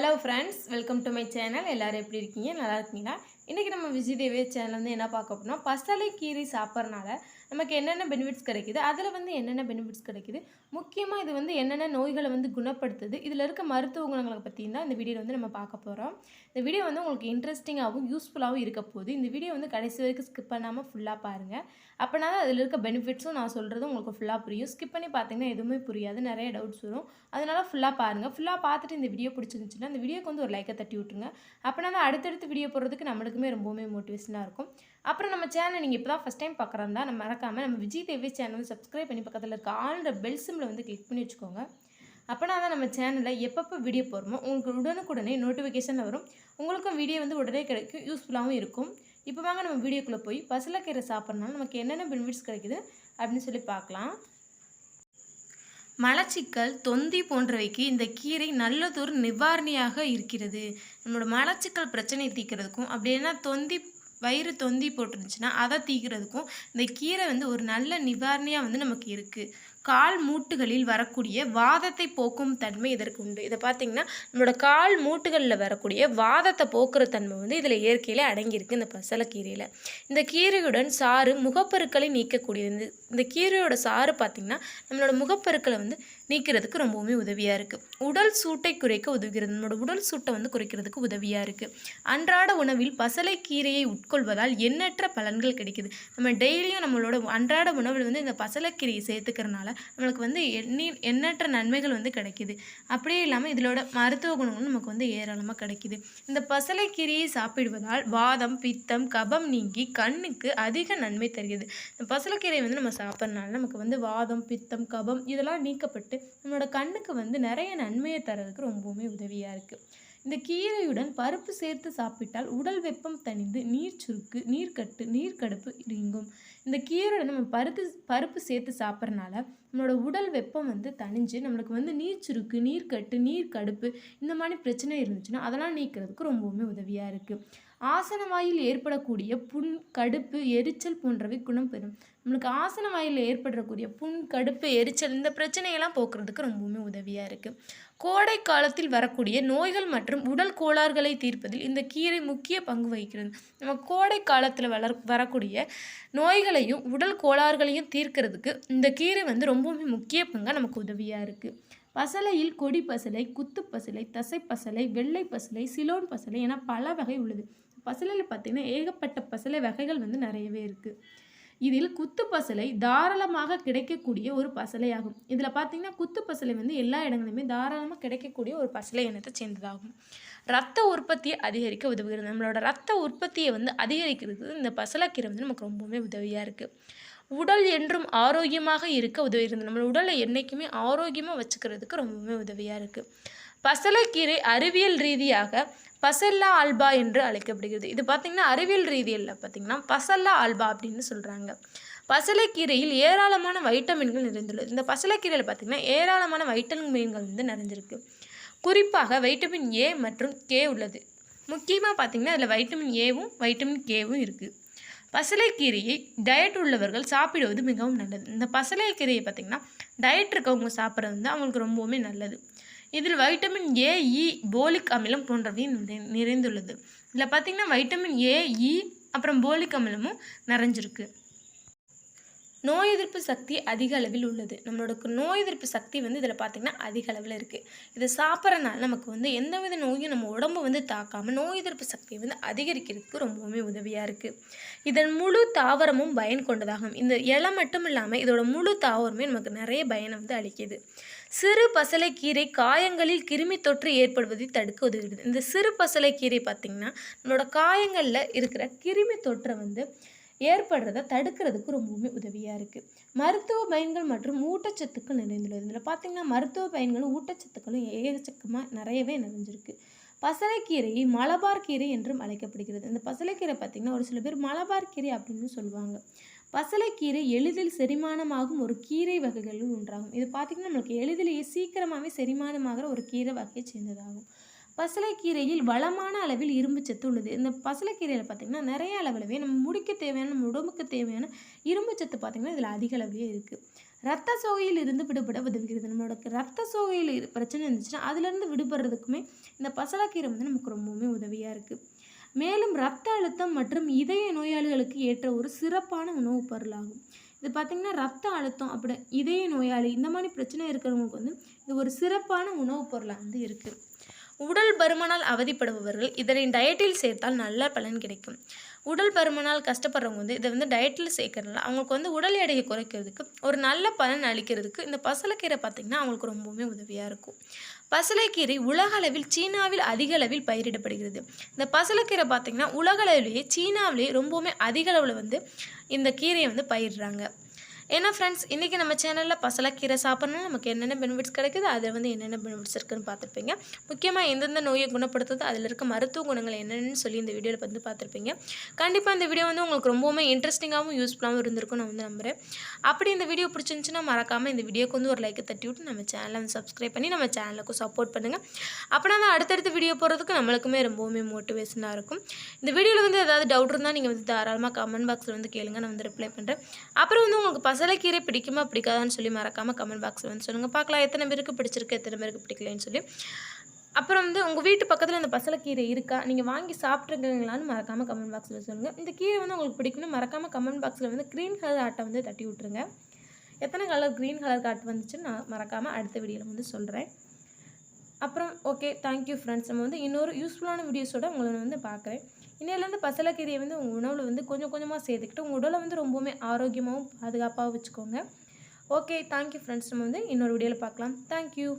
Hello friends welcome to my channel எல்லோரும் எப்படி இருக்கீங்க? நல்லா இருக்கீங்களா? இன்றைக்கி நம்ம விஜய் தேவே சேனல் வந்து என்ன பார்க்க போறோம்னா பசலை கீரை சாப்பிட்றனால நமக்கு என்னென்ன பெனிஃபிட்ஸ் கிடைக்குது அதில் வந்து என்னென்ன பெனிஃபிட்ஸ் கிடைக்குது முக்கியமாக இது வந்து என்னென்ன நோய்களை வந்து குணப்படுத்துது இதில் இருக்க மருத்துவ குணங்களை பற்றியும் தான் இந்த வீடியோ வந்து நம்ம பார்க்க போகிறோம் இந்த வீடியோ வந்து உங்களுக்கு இன்ட்ரெஸ்டிங்காகவும் யூஸ்ஃபுல்லாகவும் இருக்க போகுது. இந்த வீடியோ வந்து கடைசி வரைக்கும் ஸ்கிப் பண்ணாமல் ஃபுல்லாக பாருங்கள் அப்போனா தான் அதில் இருக்க பெனிஃபிட்ஸும் நான் சொல்கிறது உங்களுக்கு ஃபுல்லாக புரியும். ஸ்கிப் பண்ணி பார்த்தீங்கன்னா எதுவுமே புரியாது. நிறைய டவுட்ஸ் வரும். அதனால் ஃபுல்லாக பாருங்கள் ஃபுல்லாக பார்த்துட்டு இந்த வீடியோ பிடிச்சிருந்துச்சுன்னா இந்த வீடியோக்கு வந்து ஒரு லைக்கை தட்டி விட்ருங்க அப்போனா தான் அடுத்தடுத்து வீடியோ போடுறதுக்கு நம்மளுக்குமே ரொம்பவுமே மோட்டிவேஷனாக இருக்கும். அப்புறம் நம்ம சேனலை நீங்கள் இப்போ தான் ஃபஸ்ட் டைம் பார்க்குறாருந்தா நம்ம மறக்காமல் நம்ம விஜய் தேவி சேனல் சப்ஸ்கிரைப் பண்ணி பக்கத்தில் இருக்க ஆல்ற பெல் சிம்மில் வந்து கிளிக் பண்ணி வச்சுக்கோங்க. அப்போனா தான் நம்ம சேனலில் எப்பப்போ வீடியோ போடுறோமோ உங்களுக்கு உடனுக்குடனே நோட்டிஃபிகேஷன் வரும். உங்களுக்கும் வீடியோ வந்து உடனே கிடைக்கும் யூஸ்ஃபுல்லாகவும் இருக்கும். இப்போ வாங்க நம்ம வீடியோக்குள்ளே போய் பசலைக்கீரை சாப்பிட்றனால நமக்கு என்னென்ன பெனிஃபிட்ஸ் கிடைக்குது அப்படின்னு சொல்லி பார்க்கலாம். மலச்சிக்கல் தொந்தி போன்றவைக்கு இந்த கீரை நல்லதொரு நிவாரணியாக இருக்கிறது. நம்மளோட மலச்சிக்கல் பிரச்சனையை தீக்கிறதுக்கும் அப்படின்னா தொந்தி வயிறு தொந்தி போட்டுருந்துச்சுன்னா அதை தீக்கிறதுக்கும் இந்த கீரை வந்து ஒரு நல்ல நிவாரணியாக வந்து நமக்கு இருக்குது கால் மூட்டுகளில் வரக்கூடிய வாதத்தை போக்கும் தன்மை இதற்கு உண்டு. இதை பார்த்திங்கன்னா நம்மளோட கால் மூட்டுகளில் வரக்கூடிய வாதத்தை போக்குற தன்மை வந்து இதில் இயற்கையில் அடங்கியிருக்கு இந்த பசலைக்கீரையில். இந்த கீரையுடன் சாறு முகப்பருக்களை நீக்கக்கூடியது. இந்த கீரையோட சாறு பார்த்திங்கன்னா நம்மளோட முகப்பருக்களை வந்து நீக்கிறதுக்கு ரொம்பவுமே உதவியாக இருக்குது உடல் சூட்டை குறைக்க உதவுகிறது. நம்மளோட உடல் சூட்டை வந்து குறைக்கிறதுக்கு உதவியாக இருக்குது அன்றாட உணவில் பசலைக்கீரையை உட்கொள்வதால் எண்ணற்ற பலன்கள் கிடைக்குது. நம்ம டெய்லியும் நம்மளோட அன்றாட உணவில் வந்து இந்த பசலைக்கீரையை சேர்த்துக்கிறனால நம்மளுக்கு வந்து எண்ணி எண்ணற்ற நன்மைகள் வந்து கிடைக்குது. அப்படியே இல்லாமல் இதோட மருத்துவ குணங்களும் நமக்கு வந்து ஏராளமாக கிடைக்குது. இந்த பசலைக்கீரையை சாப்பிடுவதால் வாதம் பித்தம் கபம் நீங்கி கண்ணுக்கு அதிக நன்மை தருகிறது. இந்த பசலைக்கீரையை வந்து நம்ம சாப்பிட்றதுனால நமக்கு வந்து வாதம் பித்தம் கபம் இதெல்லாம் நீக்கப்பட்டு நம்மளோட கண்ணுக்கு வந்து நிறைய நன்மையை தரதுக்கு ரொம்பவுமே உதவியாக இருக்குது இந்த கீரையுடன் பருப்பு சேர்த்து சாப்பிட்டால் உடல் வெப்பம் தணிந்து நீர் சுருக்கு நீர்க்கட்டு நீர்க்கடுப்பு நீங்கும். இந்த கீரை நம்ம பருப்பு பருப்பு சேர்த்து சாப்பிட்றனால நம்மளோட உடல் வெப்பம் வந்து தணிஞ்சு நம்மளுக்கு வந்து நீர் சுருக்கு நீர்க்கட்டு நீர் கடுப்பு இந்த மாதிரி பிரச்சனை இருந்துச்சுன்னா அதெல்லாம் நீக்கிறதுக்கு ரொம்பவுமே உதவியாக இருக்குது ஆசன வாயில் ஏற்படக்கூடிய புண் கடுப்பு எரிச்சல் போன்றவை குணம் பெறும். நம்மளுக்கு ஆசன வாயில் ஏற்படக்கூடிய புண் கடுப்பு எரிச்சல் இந்த பிரச்சனையெல்லாம் போக்குறதுக்கு ரொம்பவுமே உதவியாக இருக்குது கோடை காலத்தில் வரக்கூடிய நோய்கள் மற்றும் உடல் கோளாறுகளை தீர்ப்பதில் இந்த கீரை முக்கிய பங்கு வகிக்கிறது. நம்ம கோடை காலத்தில் வளர் வரக்கூடிய நோய்களையும் உடல் கோளாறுகளையும் தீர்க்கிறதுக்கு இந்த கீரை வந்து ரொம்ப ரொம்பவுமே முக்கிய பங்காக நமக்கு உதவியாக இருக்குது பசலையில் கொடி பசலை குத்து பசலை தசை பசலை வெள்ளை பசலை சிலோன் பசலை என பல வகை உள்ளது. பசலையில் பார்த்திங்கன்னா ஏகப்பட்ட பசலை வகைகள் வந்து நிறையவே இருக்குது இதில் குத்து பசலை தாராளமாக கிடைக்கக்கூடிய ஒரு பசலையாகும். இதில் பார்த்திங்கன்னா குத்து பசலை வந்து எல்லா இடங்களிலுமே தாராளமாக கிடைக்கக்கூடிய ஒரு பசலை இனத்தை சேர்ந்ததாகும். ரத்த உற்பத்தியை அதிகரிக்க உதவுகிறது. நம்மளோட ரத்த உற்பத்தியை வந்து அதிகரிக்கிறது இந்த பசலைக்கீரை வந்து நமக்கு ரொம்பவுமே உதவியாக இருக்குது உடல் என்றும் ஆரோக்கியமாக இருக்க உதவுகிறது நம்ம உடலை என்றைக்குமே ஆரோக்கியமாக வச்சுக்கிறதுக்கு ரொம்பவுமே உதவியாக இருக்குது பசலைக்கீரை அறிவியல் ரீதியாக பசல்லா ஆல்பா என்று அழைக்கப்படுகிறது. இது பார்த்திங்கன்னா அறிவியல் ரீதியில் பார்த்திங்கன்னா பசல்லா ஆல்பா அப்படின்னு சொல்கிறாங்க பசலைக்கீரையில் ஏராளமான வைட்டமின்கள் நிறைந்துள்ளது. இந்த பசலைக்கீரையில் பார்த்திங்கன்னா ஏராளமான வைட்டமின்கள் வந்து நிறைஞ்சிருக்கு. குறிப்பாக வைட்டமின் ஏ மற்றும் கே உள்ளது. முக்கியமாக பார்த்திங்கன்னா அதில் வைட்டமின் ஏவும் வைட்டமின் கேவும் இருக்குது பசலைக்கீரையை டயட் உள்ளவர்கள் சாப்பிடுவது மிகவும் நல்லது. இந்த பசலைக்கீரையை பார்த்திங்கன்னா டயட் இருக்கவங்க சாப்பிட்றது வந்து அவங்களுக்கு ரொம்பவுமே நல்லது. இதில் வைட்டமின் ஏ இ போலிக் அமிலம் போன்றவையும் நிறை- நிறைந்துள்ளது. இதில் பார்த்திங்கன்னா வைட்டமின் ஏ இ e, அப்புறம் போலிக் அமிலமும் நிறைஞ்சிருக்கு. நோய் எதிர்ப்பு சக்தி அதிக அளவில் உள்ளது. நம்மளோட நோய் எதிர்ப்பு சக்தி வந்து இதில் பார்த்திங்கன்னா அதிக அளவில் இருக்குது இதை சாப்பிட்றனால நமக்கு வந்து எந்தவித நோயும் நம்ம உடம்பு வந்து தாக்காமல் நோய் எதிர்ப்பு சக்தியை வந்து அதிகரிக்கிறதுக்கு ரொம்பவுமே உதவியாக இருக்குது இதன் முழு தாவரமும் பயன் கொண்டதாகும். இந்த இலை மட்டும் இல்லாமல் இதோட முழு தாவரமே நமக்கு நிறைய பயனை வந்து அளிக்குது. சிறு பசலைக்கீரை காயங்களில் கிருமி தொற்று ஏற்படுவதை தடுக்க உதவுகிறது. இந்த சிறு பசலைக்கீரை பார்த்திங்கன்னா நம்மளோட காயங்களில் இருக்கிற கிருமி தொற்றை வந்து ஏற்படுறதை தடுக்கிறதுக்கு ரொம்பவுமே உதவியாக இருக்குது மருத்துவ பயன்கள் மற்றும் ஊட்டச்சத்துக்கள் நிறைந்துள்ளது. இதில் பார்த்திங்கன்னா மருத்துவ பயன்களும் ஊட்டச்சத்துக்களும் ஏகச்சக்கமாக நிறையவே நிறைஞ்சிருக்கு. பசலைக்கீரையை மலபார் கீரை என்றும் அழைக்கப்படுகிறது. இந்த பசலைக்கீரை பார்த்திங்கன்னா ஒரு சில பேர் மலபார் கீரை அப்படின்னு சொல்லுவாங்க. பசலைக்கீரை எளிதில் செரிமானமாகும் ஒரு கீரை வகைகளில் ஒன்றாகும். இது பார்த்திங்கன்னா நம்மளுக்கு எளிதிலேயே சீக்கிரமாகவே செரிமானமாகிற ஒரு கீரை வகையை சேர்ந்ததாகும். பசலைக்கீரையில் வளமான அளவில் இரும்பு சத்து உள்ளது. இந்த பசலைக்கீரையில் பார்த்திங்கன்னா நிறைய அளவிலவே நம்ம முடிக்க தேவையான நம்ம உடம்புக்கு தேவையான இரும்பு சத்து பார்த்திங்கன்னா இதில் அதிக அளவிலே இருக்குது ரத்த சோகையில் இருந்து விடுபட உதவுகிறது. நம்மளோட ரத்த சோகையில் இரு- பிரச்சனை இருந்துச்சுன்னா அதுலேருந்து விடுபடுறதுக்குமே இந்த பசலைக்கீரை வந்து நமக்கு ரொம்பவுமே உதவியாக இருக்குது மேலும் ரத்த அழுத்தம் மற்றும் இதய நோயாளிகளுக்கு ஏற்ற ஒரு சிறப்பான உணவுப் பொருளாகும். இது பார்த்திங்கன்னா ரத்த அழுத்தம் அப்படி இதய நோயாளி இந்த மாதிரி பிரச்சனை இருக்கிறவங்களுக்கு வந்து இது ஒரு சிறப்பான உணவுப் பொருளாக வந்து இருக்குது உடல் பருமனால் அவதிப்படுபவர்கள் இதனை டயட்டில் சேர்த்தால் நல்ல பலன் கிடைக்கும். உடல் பருமனால் கஷ்டப்படுறவங்க வந்து இதை வந்து டயட்டில் சேர்க்கறதுனால அவங்களுக்கு வந்து உடல் எடையை குறைக்கிறதுக்கு ஒரு நல்ல பலன் அளிக்கிறதுக்கு இந்த பசலைக்கீரை பார்த்திங்கன்னா அவங்களுக்கு ரொம்பவுமே உதவியாக இருக்கும். பசலைக்கீரை உலக அளவில் சீனாவில் அதிக அளவில் பயிரிடப்படுகிறது. இந்த பசலைக்கீரை பார்த்திங்கன்னா உலக அளவிலேயே சீனாவிலேயே ரொம்பவுமே அதிக அளவில் வந்து இந்த கீரையை வந்து பயிரிடுறாங்க. ஏன்னா ஃப்ரெண்ட்ஸ் இன்றைக்கி நம்ம சேனலில் பசலக்கீரை சாப்பிட்றதுனால நமக்கு என்னென்ன பெனிஃபிட்ஸ் கிடைக்குது அதில் வந்து என்னென்ன பெனிஃபிட்ஸ் இருக்குதுன்னு பார்த்துருப்பீங்க. முக்கியமாக எந்தெந்த நோயை குணப்படுத்துது அதில் இருக்க மருத்துவ குணங்கள் என்னென்னு சொல்லி இந்த வீடியோவில் வந்து பார்த்துருப்பீங்க. கண்டிப்பாக இந்த வீடியோ வந்து உங்களுக்கு ரொம்பவுமே இன்ட்ரெஸ்டிங்காகவும் யூஸ்ஃபுல்லாகவும் இருந்திருக்கும் நான் வந்து நம்புகிறேன் அப்படி இந்த வீடியோ பிடிச்சிருந்துச்சுன்னா மறக்காமல் இந்த வீடியோக்கு வந்து ஒரு லைக்கை தட்டி விட்டு நம்ம சேனலை வந்து சப்ஸ்கிரைப் பண்ணி நம்ம சேனலுக்கும் சப்போர்ட் பண்ணுங்கள் அப்படின்னா தான் அடுத்தடுத்த வீடியோ போடுறதுக்கு நம்மளுக்குமே ரொம்பவுமே மோட்டிவேஷனாக இருக்கும். இந்த வீடியோவில் வந்து ஏதாவது டவுட் இருந்தால் நீங்கள் வந்து தாராளமாக கமெண்ட் பாக்ஸில் வந்து கேளுங்க. நான் வந்து ரிப்ளை பண்ணுறேன் அப்புறம் வந்து உங்களுக்கு பசலைக்கீரை பிடிக்குமா பிடிக்காதான்னு சொல்லி மறக்காமல் கமெண்ட் பாக்ஸில் வந்து சொல்லுங்கள் பார்க்கலாம் எத்தனை பேருக்கு பிடிச்சிருக்கு எத்தனை பேருக்கு பிடிக்கலன்னு சொல்லி. அப்புறம் வந்து உங்கள் வீட்டு பக்கத்தில் இந்த பசலைக்கீரை இருக்கா? நீங்கள் வாங்கி சாப்பிட்ருக்கீங்களான்னு மறக்காமல் கமெண்ட் பாக்ஸில் சொல்லுங்கள் இந்த கீரை வந்து உங்களுக்கு பிடிக்கும்னு மறக்காமல் கமெண்ட் பாக்ஸில் வந்து க்ரீன் கலர் ஆட்டை வந்து தட்டி விட்ருங்க எத்தனை கலர் க்ரீன் கலர் ஆட் வந்துச்சுன்னு நான் மறக்காமல் அடுத்த வீடியோவில் வந்து சொல்கிறேன் அப்புறம் ஓகே தேங்க்யூ ஃப்ரெண்ட்ஸ் நம்ம வந்து இன்னொரு யூஸ்ஃபுல்லான வீடியோஸோட உங்களை வந்து பார்க்குறேன். இன்னையிலேருந்து பசலக்கீரையை வந்து உங்கள் உணவில் வந்து கொஞ்சம் கொஞ்சமாக சேர்த்துக்கிட்டு உங்கள் உடலை வந்து ரொம்பவுமே ஆரோக்கியமாகவும் பாதுகாப்பாகவும் வச்சுக்கோங்க. ஓகே தேங்க்யூ ஃப்ரெண்ட்ஸ் நம்ம வந்து இன்னொரு வீடியோவில் பார்க்கலாம். தேங்க்யூ